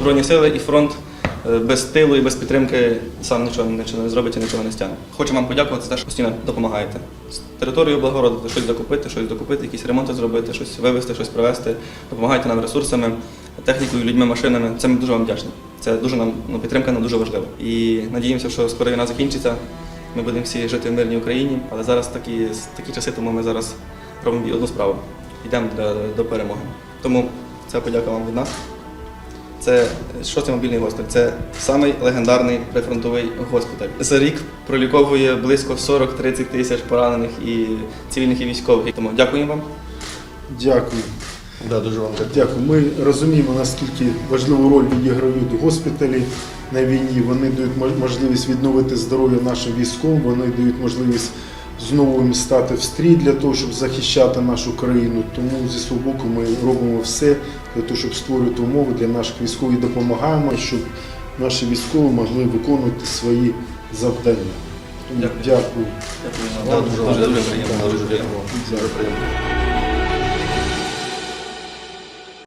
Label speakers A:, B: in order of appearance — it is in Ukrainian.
A: Збройні сили і фронт е, без тилу і без підтримки сам нічого, не зробить і нічого не стягне. Хочу вам подякувати за те, що постійно допомагаєте. З Територію облагородити, щось закупити, щось докупити, якісь ремонти зробити, щось вивезти, щось привезти. Допомагаєте нам ресурсами, технікою, людьми, машинами. Це ми дуже вам вдячні. Це дуже нам ну, підтримка нам дуже важлива. І надіємося, що скоро війна закінчиться. Ми будемо всі жити в мирній Україні, але зараз такі, такі часи, тому ми зараз робимо одну справу. Йдемо для, до перемоги. Тому це подяка вам від нас. Це шостий мобільний госпіталь. Це самий легендарний прифронтовий госпіталь. За рік проліковує близько 40-30 тисяч поранених і цивільних і військових. Тому дякуємо вам.
B: Дякую.
C: Да, дуже вам дякую.
B: Дякую. Ми розуміємо, наскільки важливу роль відіграють госпіталі на війні. Вони дають можливість відновити здоров'я нашим військовим, вони дають можливість знову їм стати в стрій для того, щоб захищати нашу країну. Тому зі свого боку ми робимо все для того, щоб створювати умови для наших військових і допомагаємо, щоб наші військові могли виконувати свої завдання. Тому
A: Дякую.
B: дякую.
A: Дякую вам.
C: Дуже,
A: дуже,
C: приємно. Дуже приємно.